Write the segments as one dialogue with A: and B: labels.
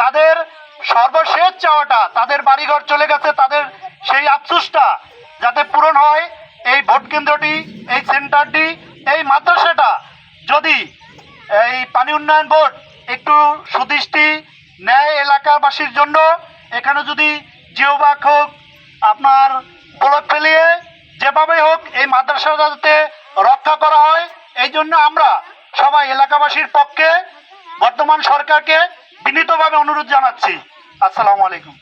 A: তাদের সর্বশেষ চাওয়াটা, তাদের বাড়িঘর চলে গেছে, তাদের সেই আফসোসটা যাতে পূরণ হয়, এই ভোট কেন্দ্রটি, এই সেন্টারটি, এই মাদ্রাসাটা যদি এই পানি উন্নয়ন বোর্ড একটু সুদৃষ্টি ন্যায় এলাকাবাসীর জন্য, এখানে যদি জিওবাক হোক, আপনার ব্লক ফেলিয়ে যেভাবে হোক এই মাদ্রাসাটা যাতে রক্ষা করা হয়, এই জন্য আমরা সবাই এলাকাবাসীর পক্ষে, বর্তমান সরকারকে বিনীতভাবে অনুরোধ জানাচ্ছি। আসসালামু আলাইকুম।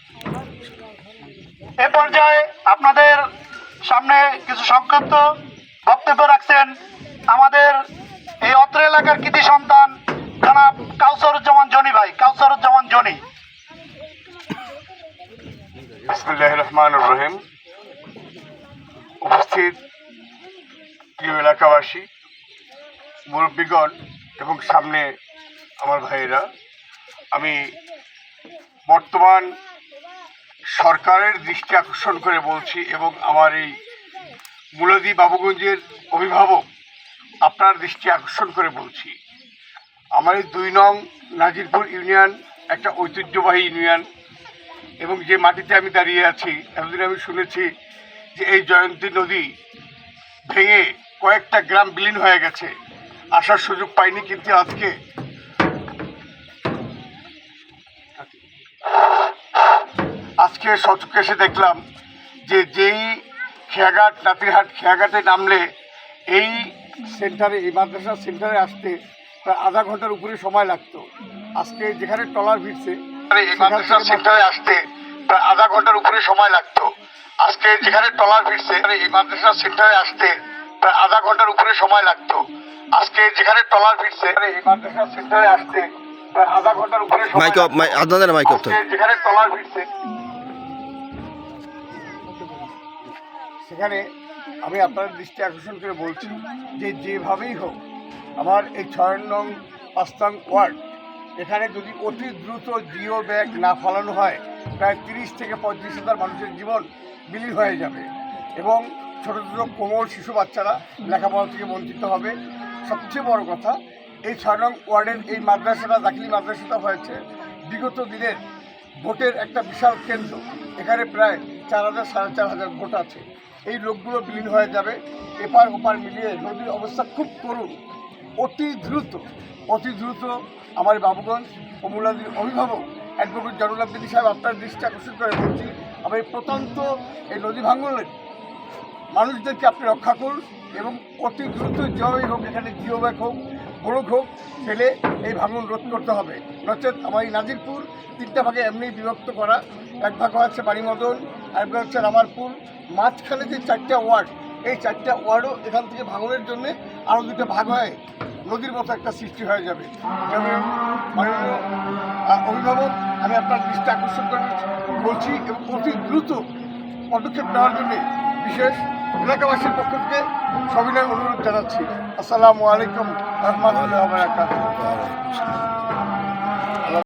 A: এ পর্যায়ে আপনাদের সামনে কিছু সংক্ষিপ্ত বক্তব্য রাখছেন আমাদের এই অত্র এলাকার কৃতি সন্তান জনাব কাউসারুজ্জামান জনি ভাই। কাউসারুজ্জামান জনি।
B: রহমান রহিম। উপস্থিত প্রিয় এলাকাবাসী, মুরব্বীগণ এবং সামনে আমার ভাইয়েরা আমি বর্তমান সরকারের দৃষ্টি আকর্ষণ করে বলছি এবং আমার এই মুলাদি বাবুগঞ্জের অভিভাবক আপনার দৃষ্টি আকর্ষণ করে বলছি। আমার এই দুই নং নাজিরপুর ইউনিয়ন একটা ঐতিহ্যবাহী ইউনিয়ন এবং যে মাটিতে আমি দাঁড়িয়ে আছি, এতদিন আমি শুনেছি যে এই জয়ন্তী নদী ভেঙে কয়েকটা গ্রাম বিলীন হয়ে গেছে। আসার সুযোগ পাইনি, কিন্তু আজকে আজকে সচকে এসে দেখলাম যে যেই খেয়াঘাট নাতিরহাট খেয়াঘাটে নামলে এই সেন্টারে এই মাদ্রাসা সেন্টারে আসতে প্রায় আধা ঘণ্টার উপরে সময় লাগতো। আজকে যেখানে ট্রলার ভিড়ছে এই মাদ্রাসা সেন্টারে আসতে প্রায় আধা ঘণ্টার উপরে সময় লাগতো। আজকে যেখানে টলার ভিড়ছে এই মাদ্রাসা সেন্টারে আসতে প্রায় আধা ঘণ্টার উপরে সময় লাগতো। আজকে যেখানে টলার ভিড়ছে এই মাদ্রাসা সেন্টারে আসতে প্রায় আধা ঘণ্টার উপরে সময়
C: মাইক অফ। আপনাদের মাইক অফ
B: আজকে যেখানে ট্রলার ভিড়ছে সেখানে আমি আপনার দৃষ্টি আকর্ষণ করে বলছি যে যেভাবেই হোক, আমার এই ছয় নং পাঁচতাং ওয়ার্ড, এখানে যদি অতি দ্রুত জিও ব্যাগ না ফলানো হয়, প্রায় তিরিশ থেকে পঁয়ত্রিশ হাজার মানুষের জীবন বিলীন হয়ে যাবে এবং ছোটো ছোটো কোমল শিশু বাচ্চারা লেখাপড়া থেকে বঞ্চিত হবে। সবচেয়ে বড় কথা, এই ছয় নং ওয়ার্ডের এই মাদ্রাসাটা, দাখিলি মাদ্রাসাটা হয়েছে বিগত দিনের ভোটের একটা বিশাল কেন্দ্র। এখানে প্রায় চার হাজার, সাড়ে চার হাজার ভোট আছে। এই লোকগুলো বিলীন হয়ে যাবে। এপার ওপার মিলিয়ে নদীর অবস্থা খুব করুণ অতি দ্রুত অতি দ্রুত আমার বাবুগঞ্জ ও মুলাদির অভিভাবক অ্যাডভোকেট জনুল আব্দিনী সাহেব আপনার দৃষ্টি আকর্ষণ করে বলছি, আমি প্রত্যন্ত এই নদী ভাঙনের মানুষদেরকে আপনি রক্ষা করুন এবং অতি দ্রুত যেভাবেই হোক এখানে জিও হোক মোড়ক হোক ফেলে এই ভাঙন রোধ করতে হবে। নচেত আমার এই নাজিরপুর, তিনটা ভাগে এমনি বিভক্ত করা। এক ভাগ হচ্ছে বাড়িমদন, আরেক ভাগ হচ্ছে রামারপুর। মাঝখানে যে চারটা ওয়ার্ড, এই চারটা ওয়ার্ডও এখান থেকে ভাঙনের জন্য আরও দুটো ভাগ হয় নদীর মতো একটা সৃষ্টি হয়ে যাবে। অভিভাবক, আমি আপনার দৃষ্টি আকর্ষণ করে, বলছি এবং অতি দ্রুত পদক্ষেপ নেওয়ার জন্য বিশেষ এলাকাবাসীর পক্ষ থেকে সবিনয় অনুরোধ জানাচ্ছি। আসসালামু আলাইকুম রহমতুল্লাহ